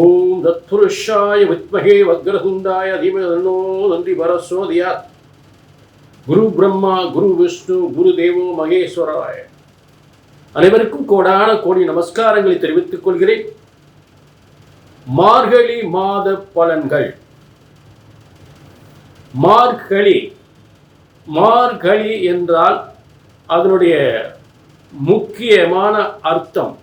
ஓம் தத்புருஷாய வித்மகே வக்ரதுண்டாய தீமதன்னோ நன்றி பரஸ்வதியாத் குரு பிரம்மா குரு விஷ்ணு குரு தேவோ மகேஸ்வராய அனைவருக்கும் கோடான கோடி நமஸ்காரங்களை தெரிவித்துக் கொள்கிறேன். மார்கழி மாத பலன்கள். மார்கழி மார்கழி என்றால் அதனுடைய முக்கியமான அர்த்தம்.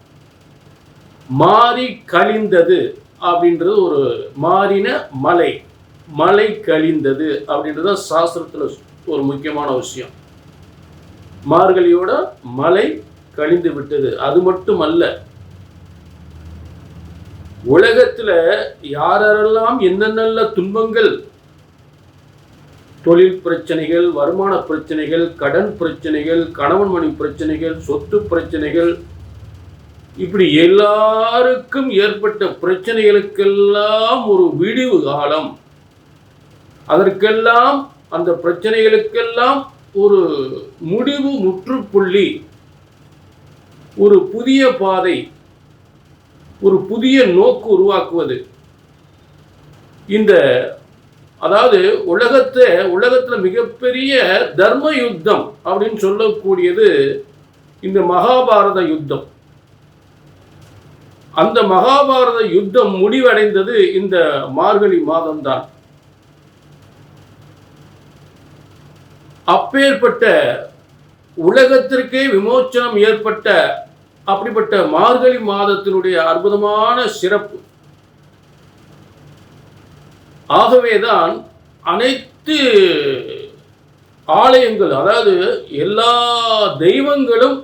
மாறி கழிந்தது அப்படின்றது ஒரு மாறின மலை. மலை கழிந்தது அப்படின்றது சாஸ்திரத்தில் ஒரு முக்கியமான விஷயம். மார்கழியோட மலை கழிந்து விட்டது. அது மட்டும் அல்ல உலகத்துல யாரெல்லாம் என்னென்ன துன்பங்கள் தொழில் பிரச்சனைகள் வருமான பிரச்சனைகள் கடன் பிரச்சனைகள் கணவன் மணி பிரச்சனைகள் சொத்து பிரச்சனைகள் இப்படி எல்லாருக்கும் ஏற்பட்ட பிரச்சனைகளுக்கெல்லாம் ஒரு விடிவு காலம். அதற்கெல்லாம் அந்த பிரச்சனைகளுக்கெல்லாம் ஒரு முடிவு முற்றுப்புள்ளி ஒரு புதிய பாதை ஒரு புதிய நோக்கு உருவாக்குவது. இந்த அதாவது உலகத்தை உலகத்தில் மிகப்பெரிய தர்ம யுத்தம் அப்படின்னு சொல்லக்கூடியது இந்த மகாபாரத யுத்தம். அந்த மகாபாரத யுத்தம் முடிவடைந்தது இந்த மார்கழி மாதம்தான். அப்பேற்பட்ட உலகத்திற்கே விமோச்சனம் ஏற்பட்ட அப்படிப்பட்ட மார்கழி மாதத்தினுடைய அற்புதமான சிறப்பு. ஆகவேதான் அனைத்து ஆலயங்கள் அதாவது எல்லா தெய்வங்களும்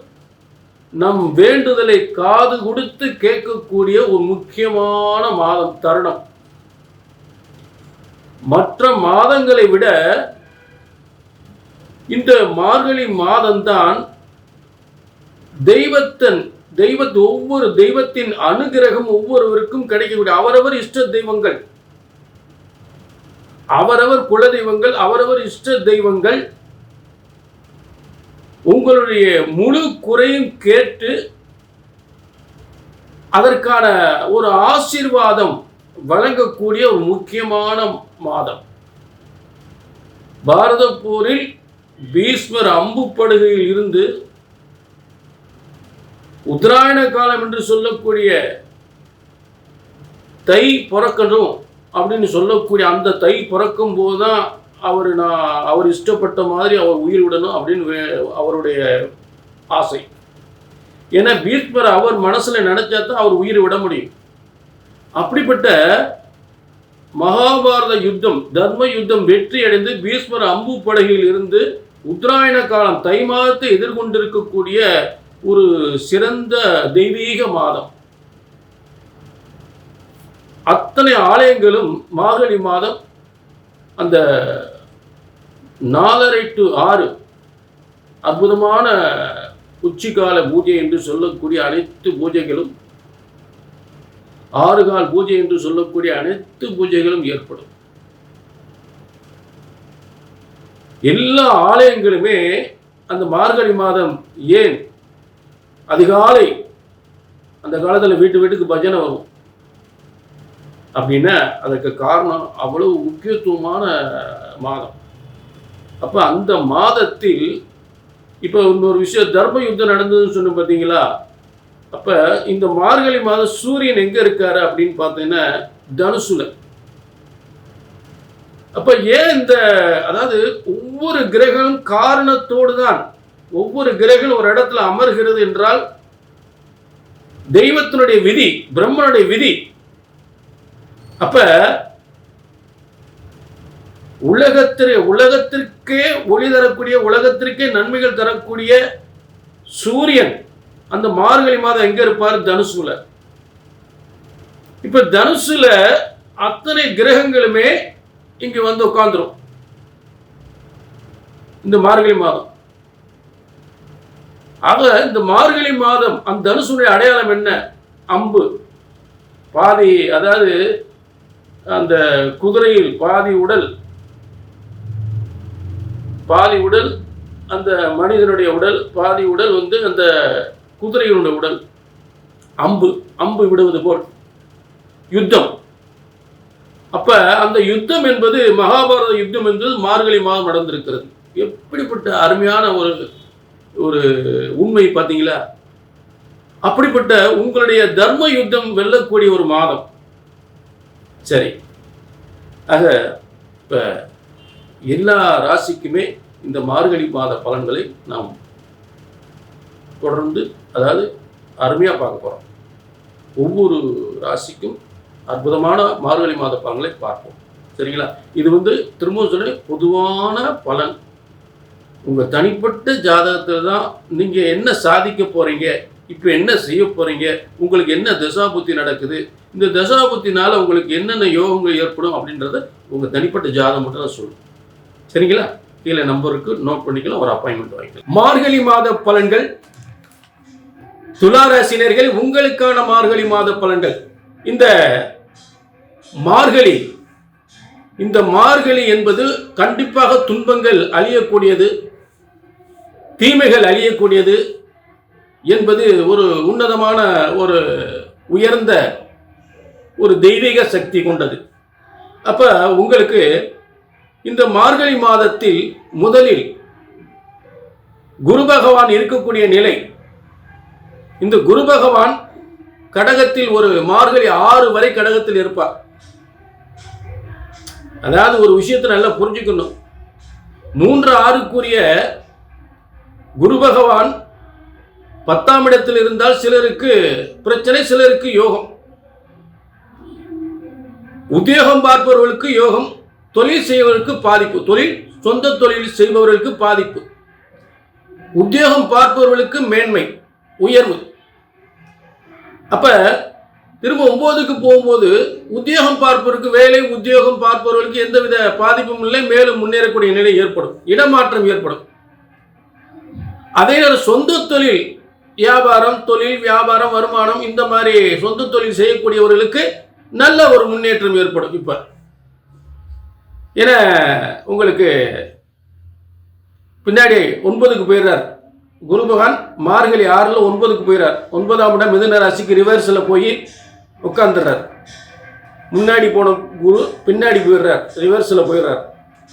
நம் வேண்டுதலை காது கொடுத்து கேட்கக்கூடிய ஒரு முக்கியமான மாதம் தருணம். மற்ற மாதங்களை விட இந்த மார்கழி மாதம்தான் தெய்வத்தன் தெய்வ ஒவ்வொரு தெய்வத்தின் அனுகிரகம் ஒவ்வொருவருக்கும் கிடைக்கக்கூடிய. அவரவர் இஷ்ட தெய்வங்கள். அவரவர் குல தெய்வங்கள் அவரவர் இஷ்ட தெய்வங்கள் உங்களுடைய முழு குறையும் கேட்டு அதற்கான ஒரு ஆசீர்வாதம் வழங்கக்கூடிய ஒரு முக்கியமான மாதம். பாரத போரில் பீஸ்மர் அம்புப்படுகையில் இருந்து உத்தராயண காலம் என்று சொல்லக்கூடிய தை பிறக்கணும் அப்படின்னு சொல்லக்கூடிய அந்த தை பிறக்கும் போது தான் அவர் நான் அவர் இஷ்டப்பட்ட மாதிரி அவர் உயிர் விடணும் அப்படின்னு அவருடைய ஆசை. ஏன்னா பீஷ்மர் அவர் மனசில் நினைச்சா தான் அவர் உயிர் விட முடியும். அப்படிப்பட்ட மகாபாரத யுத்தம் தர்ம யுத்தம் வெற்றி அடைந்து பீஷ்மர் அம்பு படகில் இருந்து உத்தராயண காலம் தை மாதத்தை எதிர்கொண்டிருக்கக்கூடிய ஒரு சிறந்த தெய்வீக மாதம். அத்தனை ஆலயங்களும் மார்கழி மாதம் அந்த நாலரை டு ஆறு அற்புதமான உச்சிகால பூஜை என்று சொல்லக்கூடிய அனைத்து பூஜைகளும் ஆறு கால் பூஜை என்று சொல்லக்கூடிய அனைத்து பூஜைகளும் ஏற்படும். எல்லா ஆலயங்களுமே அந்த மார்கழி மாதம் ஏன்? அதிகாலை அந்த காலத்தில் வீட்டு வீட்டுக்கு பஜனை வரும். அப்படின்னா அதுக்கு காரணம் அவ்வளவு முக்கியத்துவமான மாதம். அப்போ அந்த மாதத்தில் இப்போ இன்னொரு விஷயம் தர்ம யுத்தம் நடந்ததுன்னு சொன்ன பார்த்தீங்களா அப்போ இந்த மார்கழி மாதம் சூரியன் எங்கே இருக்காரு அப்படின்னு பார்த்தீங்கன்னா தனுசுல. அப்போ ஏன் இந்த அதாவது ஒவ்வொரு கிரகம் காரணத்தோடு தான் ஒவ்வொரு கிரகம் ஒரு இடத்துல அமர்கிறது என்றால் தெய்வத்தினுடைய விதி பிரம்மனுடைய விதி அப்ப உலகத்திற்கு உலகத்திற்கே ஒளி தரக்கூடிய உலகத்திற்கே நன்மைகள் தரக்கூடிய சூரியன் அந்த மார்கழி மாதம் எங்க இருப்பார்? தனுசுல. இப்ப தனுசுல அத்தனை கிரகங்களுமே இங்க வந்து உட்கார்ந்துரும். இந்த மார்கழி மாதம். ஆக இந்த மார்கழி மாதம் அந்த தனுசுடைய அடையாளம் என்ன? அம்பு. பாதி அதாவது அந்த குதிரையில் பாதி உடல் பாதி உடல் அந்த மனிதனுடைய உடல் பாதி உடல் வந்து அந்த குதிரையினுடைய உடல். அம்பு அம்பு விடுவது போல். யுத்தம். அப்ப அந்த யுத்தம் என்பது மகாபாரத யுத்தம் என்பது மார்கழி மாதம் நடந்திருக்கிறது. எப்படிப்பட்ட அருமையான ஒரு ஒரு உண்மை பார்த்தீங்களா? அப்படிப்பட்ட உங்களுடைய தர்ம யுத்தம் வெல்லக்கூடிய ஒரு மாதம். சரி. ஆக இப்போ எல்லா ராசிக்குமே இந்த மார்கழி மாத பலன்களை நாம் தொடர்ந்து அதாவது அருமையாக பார்க்க போகிறோம் ஒவ்வொரு ராசிக்கும் அற்புதமான மார்கழி மாத பலன்களை பார்ப்போம். சரிங்களா? இது வந்து திரும்பவும் சொல்லி பொதுவான பலன். உங்கள் தனிப்பட்ட ஜாதகத்தில் தான் நீங்கள் என்ன சாதிக்க போகிறீங்க இப்போ என்ன செய்ய போகிறீங்க உங்களுக்கு என்ன தசாபுத்தி நடக்குது? இந்த தசாபுத்தினால் உங்களுக்கு என்னென்ன யோகங்கள் ஏற்படும் அப்படின்றத உங்கள் தனிப்பட்ட ஜாதகம் மட்டும் தான் சொல்லும். சரிங்களா? கீழே நம்பருக்கு நோட் பண்ணிக்கலாம். ஒரு அப்பாயின்மெண்ட் வாங்கிக்கலாம். மார்கழி மாத பலன்கள். துளாராசினர்கள் உங்களுக்கான மார்கழி மாத பலன்கள். இந்த மார்கழி இந்த மார்கழி என்பது கண்டிப்பாக துன்பங்கள் அழியக்கூடியது தீமைகள் அழியக்கூடியது என்பது ஒரு உன்னதமான ஒரு உயர்ந்த ஒரு தெய்வீக சக்தி கொண்டது. அப்போ உங்களுக்கு இந்த மார்கழி மாதத்தில் முதலில் குரு பகவான் இருக்கக்கூடிய நிலை இந்த குரு பகவான் கடகத்தில் ஒரு மார்கழி ஆறு வரை கடகத்தில் இருப்பார். அதாவது ஒரு விஷயத்தை நல்லா புரிஞ்சுக்கணும். மூன்று ஆறுக்குரிய குரு பகவான் பத்தாம் இடத்தில் இருந்தால் சிலருக்கு பிரச்சனை சிலருக்கு யோகம். உத்தியோகம் பார்ப்பவர்களுக்கு யோகம் தொழில் செய்வதற்கு பாதிப்பு. தொழில் சொந்த தொழில் செய்பவர்களுக்கு பாதிப்பு. உத்தியோகம் பார்ப்பவர்களுக்கு மேன்மை உயர்வு. அப்ப திரும்ப ஒன்பதுக்கு போகும்போது உத்தியோகம் பார்ப்பவருக்கு வேலை உத்தியோகம் பார்ப்பவர்களுக்கு எந்தவித பாதிப்பும் இல்லை மேலும் முன்னேறக்கூடிய நிலை ஏற்படும். இடமாற்றம் ஏற்படும். அதே நேரம் சொந்த தொழில் வியாபாரம் தொழில் வியாபாரம் வருமானம் இந்த மாதிரி சொந்த தொழில் செய்யக்கூடியவர்களுக்கு நல்ல ஒரு முன்னேற்றம் ஏற்படும் இப்ப. ஏன்னா உங்களுக்கு பின்னாடி ஒன்பதுக்கு போயிடுறார். குரு பகவான் மார்கழி ஆறுல ஒன்பதுக்கு போயிடுறார். ஒன்பதாம் இடம் மிதுன ராசிக்கு ரிவர்ஸில் போய் உட்காந்துடுறார் முன்னாடி போன குரு பின்னாடி போயிடுறார். ரிவர்ஸில் போயிடுறார்.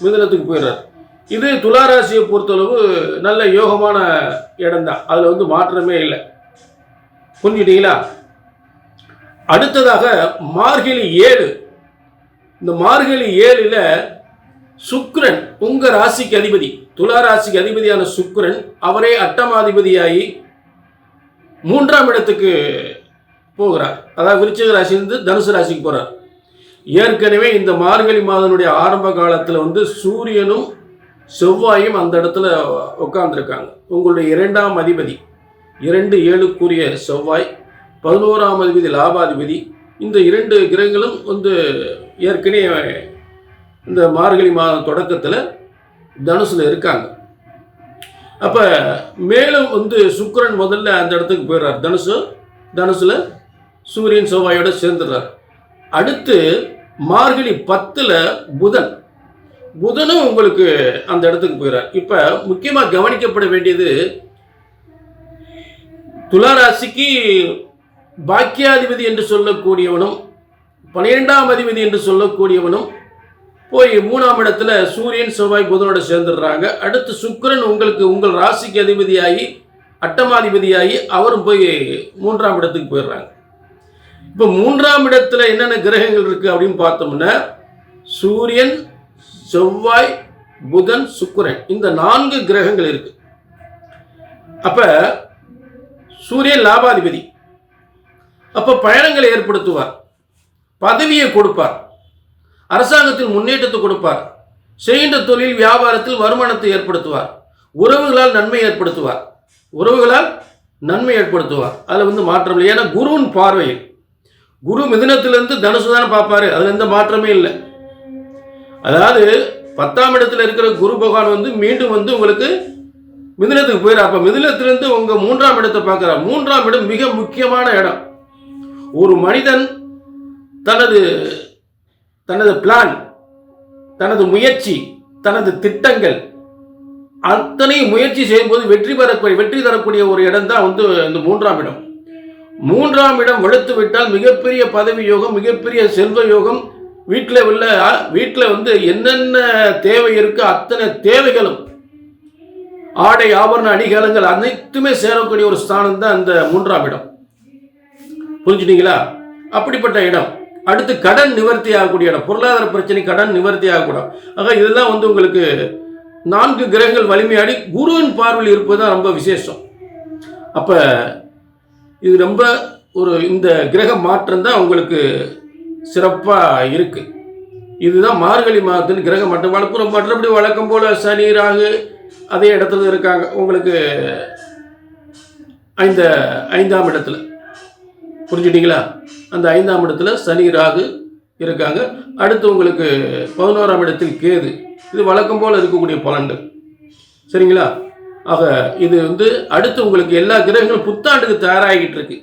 மிதுனத்துக்கு போயிடுறார். இது துளாராசியை பொறுத்தளவு நல்ல யோகமான இடம்தான். அதில் வந்து மாற்றமே இல்லை. புரிஞ்சுட்டீங்களா அடுத்ததாக மார்கழி ஏழு. இந்த மார்கழி ஏழில் சுக்ரன் உங்கள் ராசிக்கு அதிபதி துலா ராசிக்கு அதிபதியான சுக்ரன் அவரே அட்டமாதிபதியாகி மூன்றாம் இடத்துக்கு போகிறார். அதாவது விருச்சிக ராசியிலிருந்து தனுசு ராசிக்கு போகிறார் ஏற்கனவே இந்த மார்கழி மாதனுடைய ஆரம்ப காலத்தில் வந்து சூரியனும் செவ்வாயும் அந்த இடத்துல உட்கார்ந்துருக்காங்க. உங்களுடைய இரண்டாம் அதிபதி இரண்டு ஏழுக்குரிய செவ்வாய் பதினோராம் அதிபதி லாபாதிபதி இந்த இரண்டு கிரகங்களும் வந்து ஏற்கனவே இந்த மார்கழி மாதம் தொடக்கத்தில் தனுசில் இருக்காங்க. அப்போ மேலும் வந்து சுக்கரன் முதல்ல அந்த இடத்துக்கு போயிடுறார். தனுசு தனுசில் சூரியன் செவ்வாயோடு சேர்ந்துடுறார். அடுத்து மார்கழி பத்தில் புதன் புதனும் உங்களுக்கு அந்த இடத்துக்கு போயிடுறார் இப்போ முக்கியமாக கவனிக்கப்பட வேண்டியது துளாராசிக்கு பாக்கியாதிபதி என்று சொல்லக்கூடியவனும் பன்னிரெண்டாம் அதிபதி என்று சொல்லக்கூடியவனும் போய் மூணாம் இடத்துல சூரியன் செவ்வாய் புதனோட சேர்ந்துடுறாங்க. அடுத்து சுக்கரன் உங்களுக்கு உங்கள் ராசிக்கு அதிபதியாகி அட்டமாதிபதியாகி அவரும் போய் மூன்றாம் இடத்துக்கு போயிடுறாங்க. இப்போ மூன்றாம் இடத்துல என்னென்ன கிரகங்கள் இருக்குது அப்படின்னு பார்த்தோம்னா சூரியன் செவ்வாய் புதன் சுக்கரன். இந்த நான்கு கிரகங்கள் இருக்கு. அப்ப சூரியன் லாபாதிபதி. அப்ப பயணங்களை ஏற்படுத்துவார். பதவியை கொடுப்பார். அரசாங்கத்தில் முன்னேற்றத்தை கொடுப்பார். செய்கின்ற தொழில் வியாபாரத்தில் வருமானத்தை ஏற்படுத்துவார். உறவுகளால் நன்மை ஏற்படுத்துவார். உறவுகளால் நன்மை ஏற்படுத்துவார். அதில் வந்து மாற்றம் இல்லை. ஏன்னா குருவின் பார்வையில். குரு மிதினத்திலிருந்து தனுசு தானே பார்ப்பாரு. அதில் எந்த மாற்றமே இல்லை. அதாவது பத்தாம் இடத்துல இருக்கிற குரு பகவான் வந்து மீண்டும் வந்து உங்களுக்கு மிதிலத்துக்கு போயிடா அப்போ மிதுனத்திலிருந்து உங்கள் மூன்றாம் இடத்தை பார்க்குறார். மூன்றாம் இடம் மிக முக்கியமான இடம். ஒரு மனிதன் தனது தனது பிளான் தனது முயற்சி தனது திட்டங்கள் அத்தனை முயற்சி செய்யும்போது வெற்றி பெறக்கூடிய வெற்றி தரக்கூடிய ஒரு இடம் தான் வந்து இந்த மூன்றாம் இடம். மூன்றாம் இடம் வெளுத்து விட்டால் மிகப்பெரிய பதவி யோகம் மிகப்பெரிய செல்வ யோகம் வீட்டில் உள்ள வீட்டில் வந்து என்னென்ன தேவை இருக்கோ அத்தனை தேவைகளும் ஆடை ஆபரண அணிகலங்கள் அனைத்துமே சேரக்கூடிய ஒரு ஸ்தானம் தான் அந்த மூன்றாம் இடம். புரிஞ்சுட்டீங்களா? அப்படிப்பட்ட இடம். அடுத்து கடன் நிவர்த்தி ஆகக்கூடிய இடம். பொருளாதார பிரச்சனை கடன் நிவர்த்தி ஆகக்கூடும் ஆக இதெல்லாம் வந்து உங்களுக்கு நான்கு கிரகங்கள் வலிமையாடி குருவின் பார்வையில் இருப்பது தான் ரொம்ப விசேஷம். அப்போ இது ரொம்ப ஒரு இந்த கிரக மாற்றம் தான் உங்களுக்கு சிறப்பாக இருக்குது இதுதான் மார்கழி மாதத்தின் கிரக மட்டும் வளர்ப்பு மற்றபடி வழக்கம் போல் சனி ராகு அதே இடத்துல இருக்காங்க. உங்களுக்கு ஐந்த ஐந்தாம் இடத்துல. புரிஞ்சுட்டிங்களா? அந்த ஐந்தாம் இடத்துல சனி ராகு இருக்காங்க. அடுத்து உங்களுக்கு பதினோராம் இடத்தில் கேது. இது வழக்கம் போல் இருக்கக்கூடிய பலன்கள். சரிங்களா? ஆக இது வந்து அடுத்து உங்களுக்கு எல்லா கிரகங்களும் புத்தாண்டுக்கு தயாராகிட்டு இருக்கு.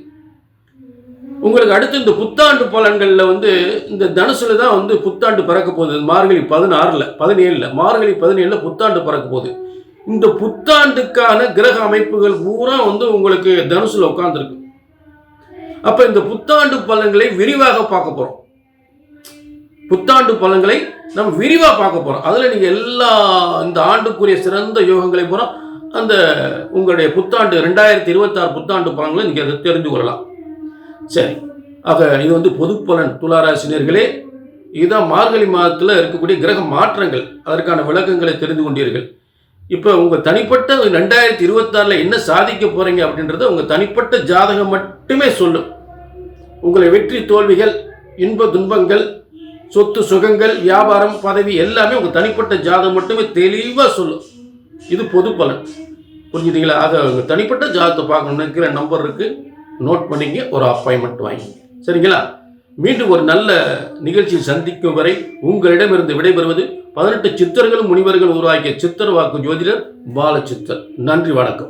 உங்களுக்கு அடுத்து இந்த புத்தாண்டு பலன்களில் வந்து இந்த தனுசுல தான் வந்து புத்தாண்டு பிறக்க போகுது. மார்கழி பதினாறில் பதினேழில் மார்கழி பதினேழில் புத்தாண்டு பிறக்க போகுது. இந்த புத்தாண்டுக்கான கிரக அமைப்புகள் பூரா வந்து உங்களுக்கு தனுசுல உட்காந்துருக்கு அப்போ இந்த புத்தாண்டு பலன்களை விரிவாக பார்க்க போகிறோம் புத்தாண்டு பலன்களை நம்ம விரிவாக பார்க்க போகிறோம் அதில் நீங்கள் எல்லா இந்த ஆண்டுக்குரிய சிறந்த யோகங்களை பூரா அந்த உங்களுடைய புத்தாண்டு ரெண்டாயிரத்தி இருபத்தாறு புத்தாண்டு பலன்களை நீங்கள் அதை தெரிந்து கொள்ளலாம். சரி. ஆக இது வந்து பொது பலன் துளாராசினியர்களே இதுதான் மார்கழி மாதத்தில் இருக்கக்கூடிய கிரக மாற்றங்கள் அதற்கான விளக்கங்களை தெரிந்து கொண்டீர்கள். இப்போ உங்கள் தனிப்பட்ட ரெண்டாயிரத்தி இருபத்தாறில் என்ன சாதிக்க போகிறீங்க அப்படின்றத உங்கள் தனிப்பட்ட ஜாதகம் மட்டுமே சொல்லும். உங்களை வெற்றி தோல்விகள் இன்ப துன்பங்கள் சொத்து சுகங்கள் வியாபாரம் பதவி எல்லாமே உங்கள் தனிப்பட்ட ஜாதகம் மட்டுமே தெளிவாக சொல்லும். இது பொது பலன் புரிஞ்சுட்டீங்களா? அதை உங்கள் தனிப்பட்ட ஜாதகத்தை பார்க்கணும்னு இருக்கிற நம்பர் இருக்குது நோட் பண்ணிங்க ஒரு அப்பாயின்மெண்ட் வாங்கி சரிங்களா? மீண்டும் ஒரு நல்ல நிகழ்ச்சியில் சந்திக்கும் வரை உங்களிடமிருந்து விடைபெறுவது பதினெட்டு சித்தர்களும் முனிவர்கள் உருவாக்கிய சித்தர் வாக்கு ஜோதிடர் பாலச்சித்தர் நன்றி வணக்கம்.